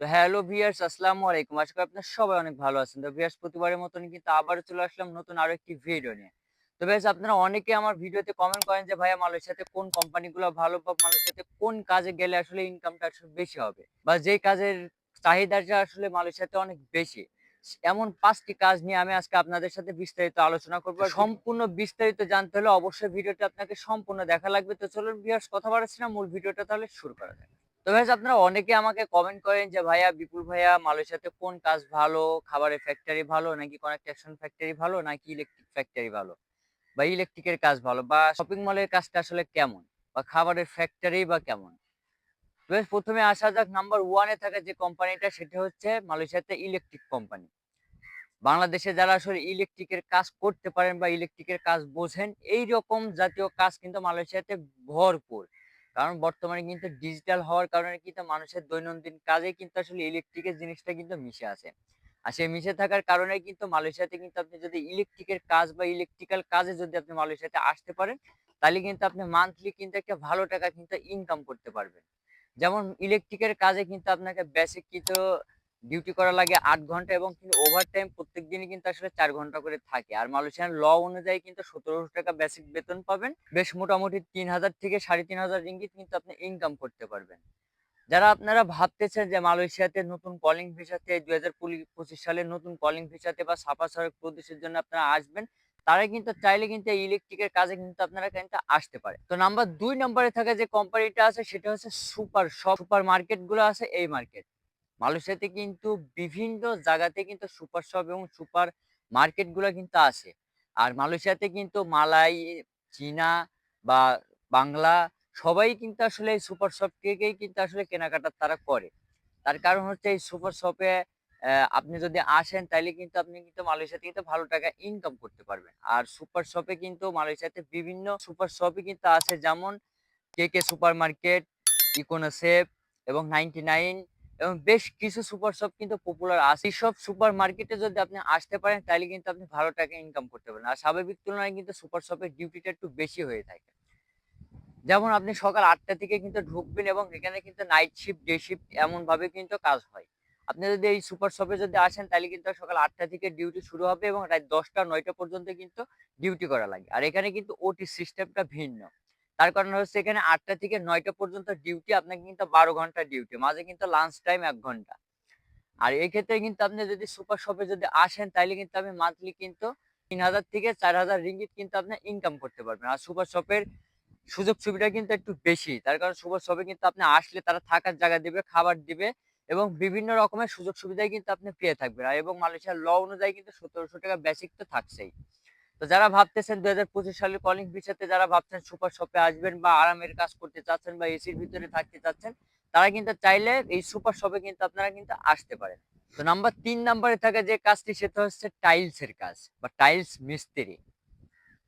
তো hello viewers আসসালামু আলাইকুম। আশা করি আপনার সবাই অনেক ভালো আছেন। তো ভিয়ার্স প্রতিবারের মতন কিন্তু আবারও চলে আসলাম নতুন আরও একটি ভিডিও নিয়ে। তো ভিয়ার্স আপনারা অনেকে আমার ভিডিওতে কমেন্ট করেন যে ভাইয়া মালয়েশিয়াতে কোন কোম্পানিগুলো ভালো বা মালয়েশিয়াতে কোন কাজে গেলে আসলে ইনকামটা আসলে বেশি হবে? বা যেই কাজের চাহিদাটা আসলে মালয়েশিয়াতে অনেক বেশি? এমন পাঁচটি কাজ নিয়ে আমি আজকে আপনাদের সাথে বিস্তারিত আলোচনা করব। সম্পূর্ণ বিস্তারিত জানতে হলে অবশ্যই ভিডিওটা আপনাকে সম্পূর্ণ দেখা লাগবে। তো চলুন ভিউয়ার্স কথা বাড়াচ্ছি না। মূল ভিডিওটা তাহলে শুরু করা যাক। তো ভাই আপনারা অনেকে আমাকে কমেন্ট করেন যে ভাইয়া বিপুল ভাইয়া মালয়েশিয়াতে কোন কাজ ভালো? খাবারের ফ্যাক্টরি ভালো? নাকি কনস্ট্রাকশন ফ্যাক্টরি ভালো? নাকি ইলেকট্রিক ফ্যাক্টরি ভালো? বা ইলেকট্রিকের কাজ ভালো? বা শপিং মলের কাজটা আসলে কেমন? বা খাবারের ফ্যাক্টরি বা কেমন? guys, প্রথমে আসা যাক। নাম্বার ওয়ানে থাকা যে কোম্পানিটা সেটা হচ্ছে মালয়েশিয়াতে ইলেকট্রিক কোম্পানি বাংলাদেশে যারা আসলে ইলেকট্রিকের কাজ করতে পারেন বা ইলেকট্রিকের কাজ বোঝেন এই রকম জাতীয় কাজ কিন্তু মালয়েশিয়াতে ভরপুর। কারণ বর্তমানে কিন্তু ডিজিটাল হওয়ার কারণে কিন্তু মানুষের দৈনন্দিন কাজে কিন্তু আসলে ইলেকট্রিকের জিনিসটা কিন্তু মিশে আছে। আর সেই মিশে থাকার কারণে কিন্তু মালয়েশিয়াতে কিন্তু আপনি যদি ইলেকট্রিকের কাজ বা ইলেকট্রিক্যাল কাজে যদি আপনি মালয়েশিয়াতে আসতে পারেন, তাহলে কিন্তু আপনি মান্থলি কিন্তু একটা ভালো টাকা কিন্তু ইনকাম করতে পারবেন। যেমন ইলেকট্রিকের কাজে কিন্তু আপনাকে বেসিক কিছু ডিউটি করা লাগে আট ঘণ্টা এবং কিন্তু ওভার টাইম প্রত্যেক দিনই কিন্তু আসলে চার ঘণ্টা করে থাকে। আর মালয়েশিয়ান ল অনুযায়ী কিন্তু সতেরোশো টাকা বেসিক বেতন পাবেন। বেশ মোটামুটি তিন হাজার থেকে সাড়ে তিন হাজার রিঙ্গিত কিন্তু আপনি ইনকাম করতে পারবেন। যারা আপনারা ভাবতেছেন যে মালয়েশিয়াতে নতুন কলিং ভিসাতে দুই হাজার পঁচিশ সালে নতুন কলিং ভিসাতে বা সাফা সড়ক প্রদেশের জন্য আপনারা আসবেন, তারা কিন্তু চাইলে কিন্তু ইলেকট্রিকের কাজে কিন্তু আপনারা কিন্তু আসতে পারে। তো নাম্বার দুই নম্বরে থাকা যে কোম্পানিটা আছে, সেটা হচ্ছে সুপার শপ সুপার মার্কেটগুলো আছে এই মার্কেট মালয়েশিয়াতে কিন্তু বিভিন্ন জায়গাতে কিন্তু সুপার শপ এবং সুপার মার্কেটগুলো কিন্তু আছে। আর মালয়েশিয়াতে কিন্তু মালাই, চীনা বা বাংলা সবাই কিন্তু আসলে এই সুপার শপ থেকেই কিন্তু আসলে কেনাকাটা তারা করে। তার কারণ হচ্ছে এই সুপার শপে আপনি যদি আসেন তাইলে কিন্তু আপনি কিন্তু মালয়েশিয়াতে কিন্তু ভালো টাকা ইনকাম করতে পারবেন। আর সুপার শপে কিন্তু মালয়েশিয়াতে বিভিন্ন সুপার শপই কিন্তু আছে। যেমন কে কে সুপার মার্কেট, ইকোনোসেফ এবং নাইনটি নাইন এবং বেশ কিছু সুপার শপ কিন্তু পপুলার আছে। সব সুপার মার্কেটে যদি আপনি আসতে পারেন, তাহলে কিন্তু আপনি ভালো টাকা ইনকাম করতে পারেন আর স্বাভাবিক তুলনায় কিন্তু সুপার শপের ডিউটিটা একটু বেশি হয়ে থাকে। যেমন আপনি সকাল আটটা থেকে কিন্তু ঢুকবেন এবং এখানে কিন্তু নাইট শিফট ডে শিফট এমনভাবে কিন্তু কাজ হয়। আপনি যদি এই সুপার শপে যদি আসেন, তাহলে কিন্তু সকাল আটটা থেকে ডিউটি শুরু হবে এবং রাত দশটা, নয়টা পর্যন্ত কিন্তু ডিউটি করা লাগে। আর এখানে কিন্তু ওটি সিস্টেমটা ভিন্ন। তার কারণ হচ্ছে এখানে আটটা থেকে নয়টা পর্যন্ত ডিউটি আপনাকে কিন্তু বারো ঘণ্টা ডিউটি মাঝে কিন্তু লাঞ্চ টাইম এক ঘণ্টা। আর এই ক্ষেত্রে কিন্তু আপনি যদি সুপার শপে যদি আসেন তাহলে কিন্তু আপনি মান্থলি কিন্তু তিন হাজার থেকে চার হাজার রিঙ্গিত কিন্তু আপনি ইনকাম করতে পারবেন। আর সুপার শপের সুযোগ সুবিধা কিন্তু একটু বেশি, তার কারণ সুপার শপে কিন্তু আপনি আসলে তারা থাকার জায়গা দিবে, খাবার দিবে এবং বিভিন্ন রকমের সুযোগ সুবিধাই কিন্তু আপনি পেয়ে থাকবেন। এবং মালয়েশিয়ার ল অনুযায়ী কিন্তু সতেরোশো টাকা বেসিক তো থাকছেই। তো যারা ভাবতেছেন দু হাজার পঁচিশ সালের কলিং ভিসাতে যারা ভাবছেন সুপার শপে আসবেন বা আরামের কাজ করতে চাচ্ছেন বা এসির ভিতরে থাকতে চাচ্ছেন, তারা কিন্তু চাইলে এই সুপার শপে কিন্তু আপনারা কিন্তু আসতে পারেন। তো নাম্বার তিন নাম্বারে থাকা যে কাজটি, সেটা হচ্ছে টাইলস এর কাজ বা টাইলস মিস্ত্রি।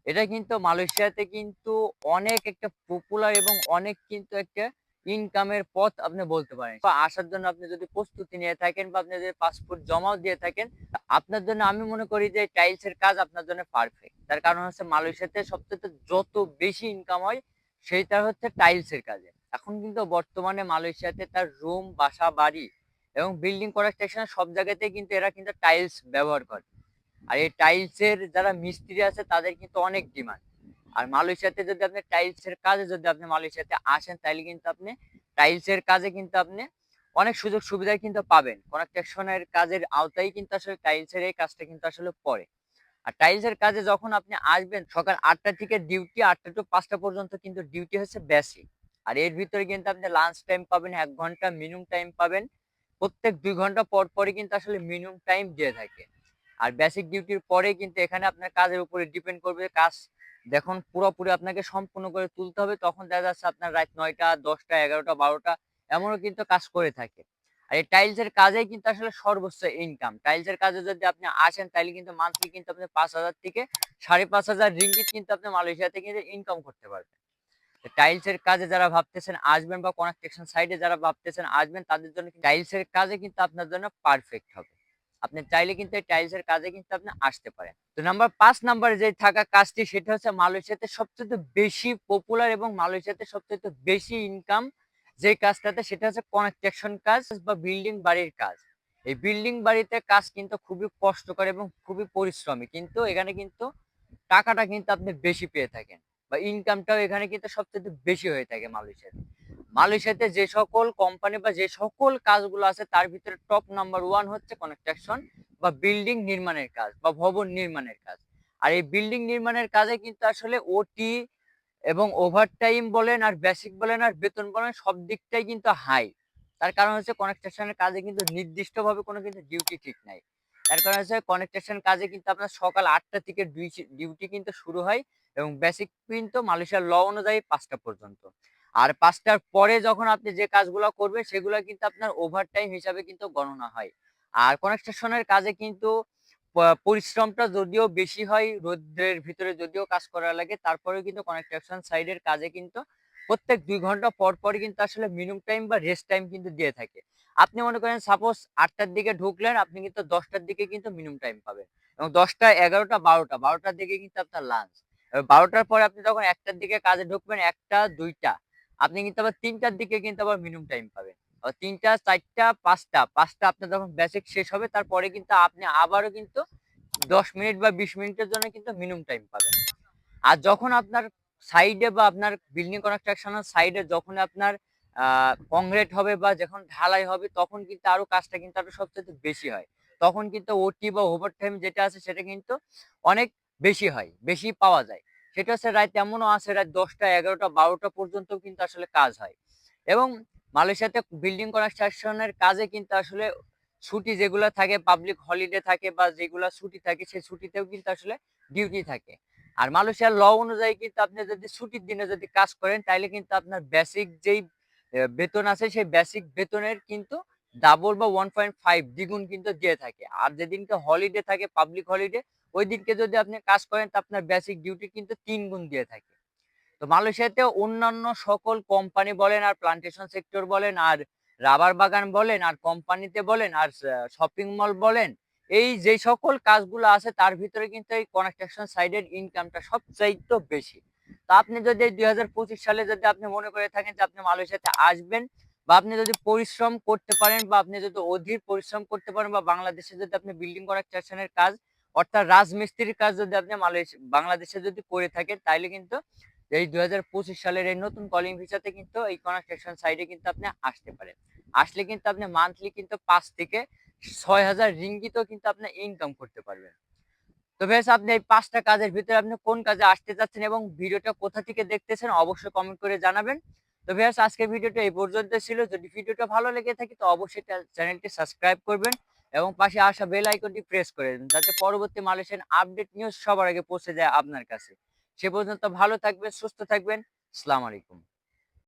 এটা কিন্তু মালয়েশিয়াতে কিন্তু অনেক একটা পপুলার এবং অনেক কিন্তু একটা ইনকামের পথ আপনি বলতে পারেন। বা আসার জন্য আপনি যদি প্রস্তুতি নিয়ে থাকেন বা আপনি যদি পাসপোর্ট জমাও দিয়ে থাকেন, আপনার জন্য আমি মনে করি যে টাইলস এর কাজ আপনার জন্য পারফেক্ট তার কারণ হচ্ছে মালয়েশিয়াতে সবচেয়ে যত বেশি ইনকাম হয়, সেইটা হচ্ছে টাইলস এর কাজে। এখন কিন্তু বর্তমানে মালয়েশিয়াতে তার রুম বাসা, বাড়ি এবং বিল্ডিং কনস্ট্রাকশন সব জায়গাতে কিন্তু এরা কিন্তু টাইলস ব্যবহার করে। আর এই টাইলস এর যারা মিস্ত্রি আছে, তাদের কিন্তু অনেক ডিমান্ড আর মালয়েশিয়াতে যদি আপনি টাইলস এর কাজে যদি আপনি মালয়েশিয়াতে আসেন, তাহলে কিন্তু আপনি টাইলস এর কাজে কিন্তু আপনি অনেক সুযোগ সুবিধা কিন্তু পাবেন। কনস্ট্রাকশনের কাজের আওতায় কিন্তু আসলে টাইলস এর এই কাজটা কিন্তু আসলে পড়ে। আর টাইলস এর কাজে যখন আপনি আসবেন, সকাল আটটা থেকে ডিউটি আটটা টু পাঁচটা পর্যন্ত কিন্তু ডিউটি হচ্ছে বেশি আর এর ভিতরে কিন্তু আপনি লাঞ্চ টাইম পাবেন, এক ঘণ্টা মিনিমাম টাইম পাবেন। প্রত্যেক দুই ঘণ্টা পর পরই কিন্তু আসলে মিনিমাম টাইম দিয়ে থাকে। আর বেসিক ডিউটির পরে কিন্তু এখানে আপনার কাজের উপরে ডিপেন্ড করবে কাজ যখন পুরোপুরি আপনাকে সম্পূর্ণ করে তুলতে হবে। তখন দেখা যাচ্ছে আপনার রাত নয়টা, দশটা, এগারোটা, বারোটা এমনও কিন্তু কাজ করে থাকে। আর এই টাইলস এর কাজেই কিন্তু আসলে সর্বোচ্চ ইনকাম টাইলস এর কাজে যদি আপনি আসেন তাহলে কিন্তু মান্থলি কিন্তু আপনি পাঁচ হাজার থেকে সাড়ে পাঁচ হাজার রিঙ্গিত কিন্তু আপনি মালয়েশিয়াতে কিন্তু ইনকাম করতে পারবেন। টাইলস এর কাজে যারা ভাবতেছেন আসবেন বা কনস্ট্রাকশন সাইডে যারা ভাবতেছেন আসবেন, তাদের জন্য টাইলস এর কাজে কিন্তু আপনার জন্য পারফেক্ট হবে। আপনি চাইলে কিন্তু এই টাইলস এর কাজে কিন্তু আপনি আসতে পারেন। তো নাম্বার পাঁচ নাম্বারে যে থাকা কাজটি, সেটা হচ্ছে মালয়েশিয়াতে সবচেয়ে বেশি পপুলার এবং মালয়েশিয়াতে সবচেয়ে বেশি ইনকাম যে কাজটাতে, সেটা হচ্ছে কনস্ট্রাকশন কাজ বা বিল্ডিং বাড়ির কাজ। এই বিল্ডিং বাড়িতে কাজ কিন্তু খুবই কষ্টকর এবং খুবই পরিশ্রমী। কিন্তু এখানে কিন্তু টাকাটা কিন্তু আপনি বেশি পেয়ে থাকেন বা ইনকামটাও এখানে কিন্তু সবচেয়ে বেশি হয়ে থাকে মালয়েশিয়াতে। মালয়েশিয়াতে যে সকল কোম্পানি বা যে সকল কাজগুলো আছে, তার ভিতরে টপ নাম্বার ওয়ান হচ্ছে কনস্ট্রাকশন বা বিল্ডিং নির্মাণের কাজ বা ভবন নির্মাণের কাজ। আর এই বিল্ডিং নির্মাণের কাজে কিন্তু আসলে ওটি এবং ওভারটাইম বলেন আর বেসিক বলেন আর বেতন বলেন সব দিকটাই কিন্তু হাই তার কারণ হচ্ছে কনস্ট্রাকশনের কাজে কিন্তু নির্দিষ্টভাবে কোনো কিন্তু ডিউটি ঠিক নাই। তার কারণ হচ্ছে কনস্ট্রাকশন কাজে কিন্তু আপনার সকাল আটটা থেকে ডিউটি কিন্তু শুরু হয় এবং বেসিক কিন্তু মালয়েশিয়ার ল অনুযায়ী পাঁচটা পর্যন্ত। আর পাঁচটার পরে যখন আপনি যে কাজগুলো করবেন, সেগুলো কিন্তু আপনার ওভারটাইম হিসাবে কিন্তু গণনা হয়। আর কনস্ট্রাকশনের কাজে কিন্তু পরিশ্রমটা যদিও বেশি হয়, রোদ্রের ভিতরে যদিও কাজ করা লাগে, তারপরেও কিন্তু কনস্ট্রাকশন সাইডের কাজে কিন্তু প্রত্যেক দুই ঘণ্টা পর পর কিন্তু আসলে মিনিমাম টাইম বা রেস্ট টাইম কিন্তু দিয়ে থাকে। আপনি মনে করেন সাপোজ আটটার দিকে ঢুকলেন, আপনি কিন্তু দশটার দিকে কিন্তু মিনিমাম টাইম পাবেন। এবং দশটা, এগারোটা, বারোটা, বারোটার দিকে কিন্তু আপনার লাঞ্চ বারোটার পরে আপনি যখন একটার দিকে কাজে ঢুকবেন, একটা, দুইটা আপনি কিন্তু আবার তিনটার দিকে কিন্তু আবার মিনিমাম টাইম পাবেন। তিনটা, চারটা, পাঁচটা পাঁচটা আপনার যখন বেসিক শেষ হবে, তারপরে কিন্তু আপনি আবারও কিন্তু দশ মিনিট বা বিশ মিনিটের জন্য কিন্তু মিনিমাম টাইম পাবেন। আর যখন আপনার সাইডে বা আপনার বিল্ডিং কনস্ট্রাকশনের সাইডে যখন আপনার কংক্রিট হবে বা যখন ঢালাই হবে, তখন কিন্তু আরও কাজটা কিন্তু আরও সবচেয়ে বেশি হয়। তখন কিন্তু ওটি বা ওভার টাইম যেটা আছে, সেটা কিন্তু অনেক বেশি হয়, বেশি পাওয়া যায়। সেটা হচ্ছে রাত এমনও আছে, রাত দশটা, এগারোটা, বারোটা পর্যন্ত কিন্তু আসলে কাজ হয়। এবং মালয়েশিয়াতে বিল্ডিং কনস্ট্রাকশনের কাজে কিন্তু আসলে ছুটি যেগুলো থাকে পাবলিক হলিডে থাকে বা যেগুলো ছুটি থাকে, সেই ছুটিতেও কিন্তু আসলে ডিউটি থাকে। আর মালয়েশিয়ার ল অনুযায়ী কিন্তু আপনি যদি ছুটির দিনে যদি কাজ করেন তাহলে কিন্তু আপনার বেসিক যেই বেতন আছে, সেই বেসিক বেতনের কিন্তু ডাবল বা ওয়ান পয়েন্ট ফাইভ দ্বিগুণ কিন্তু দিয়ে থাকে। আর যেদিনকে হলিডে থাকে পাবলিক হলিডে ওই দিনকে যদি আপনি কাজ করেন, তা আপনার বেসিক ডিউটি কিন্তু তিন গুণ দিয়ে থাকে। তো মালয়েশিয়াতে অন্যান্য সকল কোম্পানি বলেন, আর প্লান্টেশন সেক্টর বলেন, আর রাবার বাগান বলেন, আর কোম্পানিতে বলেন, আর শপিং মল বলেন, এই যে সকল কাজগুলো আছে, তার ভিতরে কিন্তু এই কনস্ট্রাকশন সাইডের ইনকামটা সবচাইতে বেশি। তো আপনি যদি দুই হাজার পঁচিশ সালে যদি আপনি মনে করে থাকেন যে আপনি মালয়েশিয়াতে আসবেন, বা আপনি যদি পরিশ্রম করতে পারেন, বা আপনি যদি অধীর পরিশ্রম করতে পারেন, বা বাংলাদেশে যদি আপনি বিল্ডিং কনস্ট্রাকশনের কাজ অর্থাৎ রাজমিস্ত্রির কাজ যদি আপনি মালয়েশিয়া বাংলাদেশে যদি করে থাকেন, তাইলে কিন্তু এই দুই সালের এই নতুন কলিং ভিসাতে কিন্তু এই কনস্ট্রাকশন সাইডে কিন্তু আপনি আসতে পারেন। আসলে কিন্তু আপনি মান্থলি কিন্তু পাঁচ থেকে ছয় হাজার রিঙ্গিতও কিন্তু আপনি ইনকাম করতে পারবেন। তো বেশ আপনি এই পাঁচটা কাজের ভিতরে আপনি কোন কাজে আসতে চাচ্ছেন এবং ভিডিওটা কোথা থেকে দেখতেছেন, অবশ্যই কমেন্ট করে জানাবেন। তো বেশ আজকের ভিডিওটা এই পর্যন্ত ছিল। যদি ভিডিওটা ভালো লেগে থাকে, তো অবশ্যই চ্যানেলটি সাবস্ক্রাইব করবেন। এবং পাশে আসা বেল আইকনটি প্রেস করে দেন, যাতে পরবর্তী মালয়েশিয়ান আপডেট নিউজ সবার আগে পৌঁছে যায় আপনার কাছে। সে পর্যন্ত ভালো থাকবেন, সুস্থ থাকবেন। আসসালামু আলাইকুম।